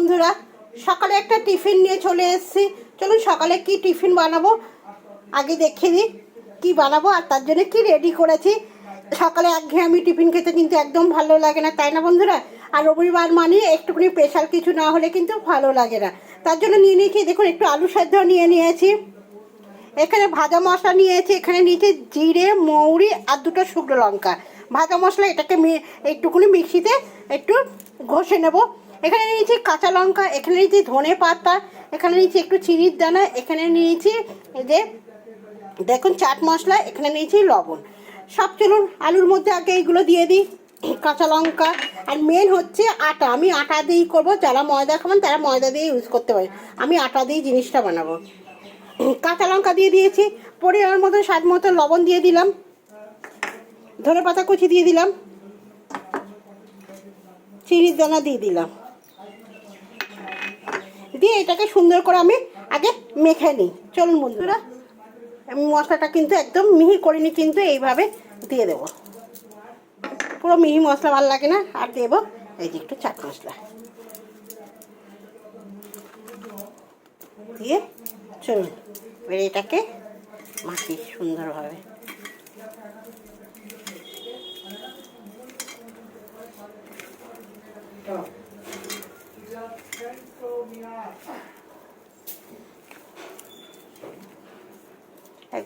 বন্ধুরা, সকালে একটা টিফিন নিয়ে চলে এসেছি। চলুন সকালে কি টিফিন বানাবো? আগে দেখে দিই কী বানাবো আর তার জন্য কি রেডি করেছি। সকালে একঘেয়েমি টিফিন খেতে কিন্তু একদম ভালো লাগে না, তাই না বন্ধুরা? আর রবিবার মানে একটুখানি স্পেশাল কিছু না হলে কিন্তু ভালো লাগে না। তার জন্য নিয়ে নিয়েছি, দেখুন, একটু আলু সেদ্ধ নিয়ে নিয়েছি। এখানে ভাজা মশলা নিয়েছি, এখানে নিয়েছি জিরে, মৌরি আর দুটো শুকনো লঙ্কা। ভাজা মশলা এটাকে একটুখানি মিক্সিতে একটু ঘষে নেব। এখানে নিয়েছি কাঁচা লঙ্কা, এখানে নিয়েছি ধনে পাতা, এখানে নিয়েছি একটু চিনির দানা, এখানে নিয়েছি এই যে, দেখুন চাট মশলা, এখানে নিয়েছি লবণ। সব চলুন, আলুর মধ্যে আগে এইগুলো দিয়ে দিই, কাঁচা লঙ্কা, আর মেন হচ্ছে আটা। আমি আটা দিয়েই করব, যারা ময়দা খাবেন তারা ময়দা দিয়ে ইউজ করতে পারে আমি আটা দিয়েই জিনিসটা বানাবো। কাঁচা লঙ্কা দিয়ে দিয়েছি, পরে পরিমাণ মতো স্বাদ মতো লবণ দিয়ে দিলাম, ধনে পাতা কুচি দিয়ে দিলাম, চিনির দানা দিয়ে দিলাম। দিয়ে এটাকে সুন্দর করে আমি আগে মেখে নিই। চলুন বন্ধুরা মশলাটা কিন্তু একদম মিহি করিনি, কিন্তু এইভাবে দিয়ে দেবো। পুরো মিহি মশলা ভালো লাগে না, আর দেবো এই যে একটু চাট মশলা। দিয়ে চলুন, এবার এটাকে মাখি সুন্দরভাবে।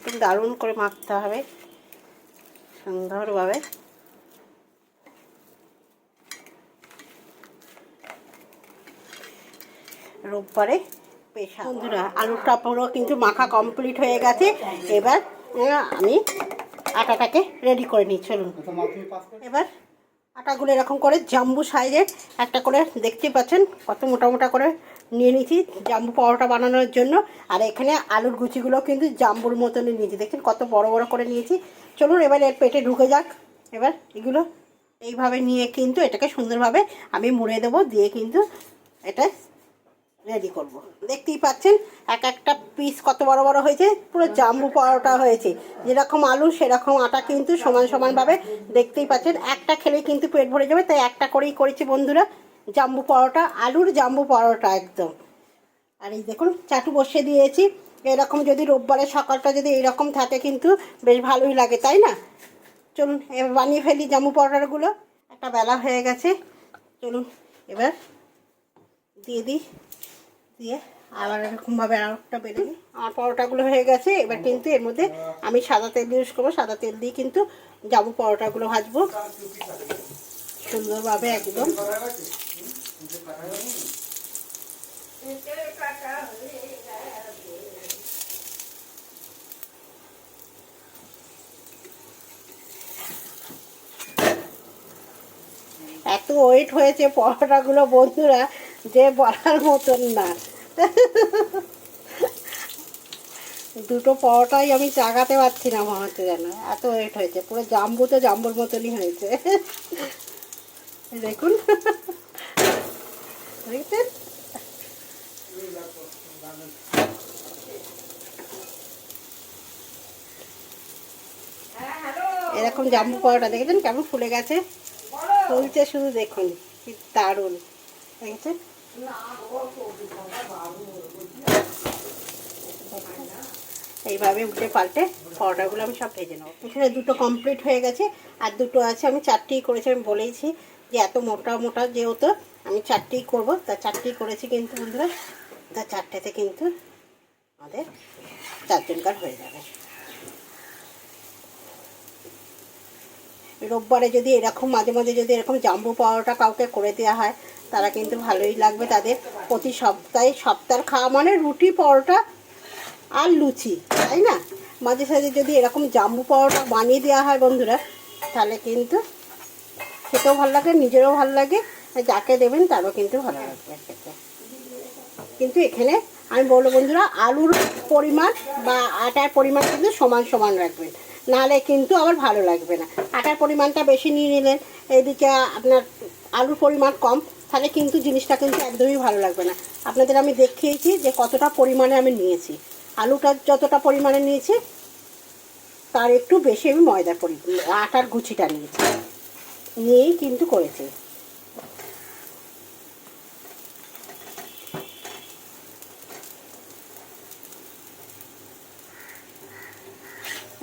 একদম দারুণ করে মাখতে হবে। সুন্দরভাবে। রোববারে পেশা বন্ধুরা, আলুটা পুরো কিন্তু মাখা কমপ্লিট হয়ে গেছে। এবার আমি আটাটাকে রেডি করে নিই, চলুন। এবার আটাগুলো এরকম করে জাম্বু সাইজের একটা করে দেখতেই পাচ্ছেন, কত মোটা মোটা করে নিয়ে নিয়েছি, জাম্বু পরোটা বানানোর জন্য। আর এখানে আলুর গুচিগুলো কিন্তু জাম্বুর মতনই নিয়েছি। দেখছেন কত বড় বড় করে নিয়েছি। চলুন এবার এর পেটে ঢুকে যাক। এবার এগুলো এইভাবে নিয়ে কিন্তু এটাকে সুন্দরভাবে আমি মুড়ে দেবো, দিয়ে কিন্তু এটা রেডি করব। দেখতেই পাচ্ছেন, এক একটা পিস কত বড় বড় হয়েছে, পুরো জাম্বু পরোটা হয়েছে। যেরকম আলু, সেরকম আটা কিন্তু সমান সমানভাবে দেখতেই পাচ্ছেন। একটা খেলেই কিন্তু পেট ভরে যাবে, তাই একটা করেই করেছি বন্ধুরা। জাম্বু পরোটা, আলুর জাম্বু পরোটা একদম। আর এই দেখুন, চাটু বসিয়ে দিয়েছি। এরকম যদি রোববারে সকালটা যদি এরকম থাকে কিন্তু বেশ ভালোই লাগে, তাই না? চলুন, এবার বানিয়ে ফেলি জাম্বু পরোটাগুলো। একটা বেলা হয়ে গেছে। চলুন, এবার দিয়ে দিই। দিয়ে আবার এরকমভাবে আর একটা বেড়ে নিই। আমার পরোটাগুলো হয়ে গেছে। এবার কিন্তু এর মধ্যে আমি সাদা তেল ইউজ করব। সাদা তেল দিয়ে কিন্তু যাব পরোটাগুলো ভাজবো। সুন্দরভাবে একদম। এত ওয়েট হয়েছে পরোটাগুলো বন্ধুরা যে বলার মতন না। দুটো পরোটাই আমি চাগাতে পারছি না মনে হচ্ছে যেন। এত ওয়েট হয়েছে পুরো জাম্বু তো জাম্বুর মতনই হয়েছে। দেখুন। এরকম জাম্বু পরোটা দেখেছেন? কেমন ফুলে গেছে? ফুলছে শুধু দেখুন, কি দারুণ। দেখেছেন? এইভাবে উল্টে পাল্টে পরোটাগুলো আমি সব ভেজে নেব। এখানে দুটো কমপ্লিট হয়ে গেছে, আর দুটো আছে, আমি চারটেই করেছি, আমি বলেইছি। যে এত মোটা মোটা যেহেতু আমি চারটেই করব, তা চারটেই করেছি কিন্তু বন্ধুরা, তা চারটেতে কিন্তু আমাদের চারজনকার হয়ে যাবে। রোববারে যদি এরকম, মাঝে মাঝে যদি এরকম জাম্বু পরোটা কাউকে করে দেওয়া হয়, তারা কিন্তু ভালোই লাগবে তাদের প্রতি সপ্তাহে সপ্তাহ খাওয়া মানে রুটি পরোটা আর লুচি, তাই না? মাঝে সাঝে যদি এরকম জাম্বু পরোটা বানিয়ে দেওয়া হয় বন্ধুরা, তাহলে কিন্তু খেতেও ভালো লাগে, নিজেরও ভালো লাগে। যাকে দেবেন তারও কিন্তু ভালো লাগবে খেতে কিন্তু এখানে আমি বলব বন্ধুরা, আলুর পরিমাণ বা আটার পরিমাণ কিন্তু সমান সমান রাখবেন। নাহলে কিন্তু আবার ভালো লাগবে না। আটার পরিমাণটা বেশি নিয়ে নিলেন, এদিকে আপনার আলুর পরিমাণ কম, তাহলে কিন্তু জিনিসটা কিন্তু একদমই ভালো লাগবে না। আপনাদের আমি দেখিয়েছি যে কতটা পরিমাণে আমি নিয়েছি। আলুটা যতটা পরিমাণে নিয়েছি, তার একটু বেশি আমি ময়দা পরি আটার গুছিটা নিয়েছি। নিয়েই কিন্তু করেছি।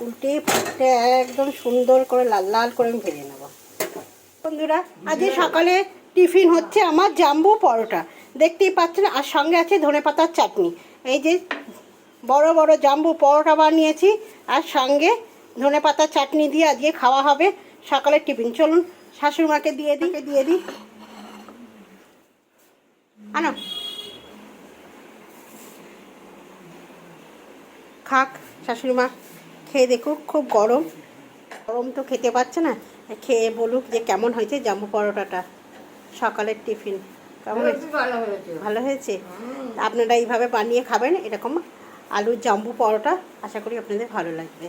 উল্টে পাল্টে একদম সুন্দর করে লাল লাল করে আমি ভেজে নেব। বন্ধুরা, আজকে সকালে টিফিন হচ্ছে আমার জাম্বু পরোটা। দেখতেই পাচ্ছেন, আর সঙ্গে আছে ধনে পাতার চাটনি। এই যে বড় বড় জাম্বু পরোটা বানিয়েছি, আর সঙ্গে ধনে পাতার চাটনি দিয়ে আজকে খাওয়া হবে। সকালের টিফিন, চলুন শাশুড়িমাকে দিয়ে দিই। দিয়ে দিই। আনো। খাক শাশুড়ি মা খেয়ে দেখুক খুব গরম। গরম তো খেতে পাচ্ছে না। খেয়ে বলুক যে কেমন হয়েছে জাম্বু পরোটাটা। সকালের টিফিন। কেমন হয়েছে? ভালো হয়েছে। ভালো হয়েছে? আপনারা এইভাবে বানিয়ে খাবেন এরকম আলুর জাম্বু পরোটা আশা করি আপনাদের ভালো লাগবে।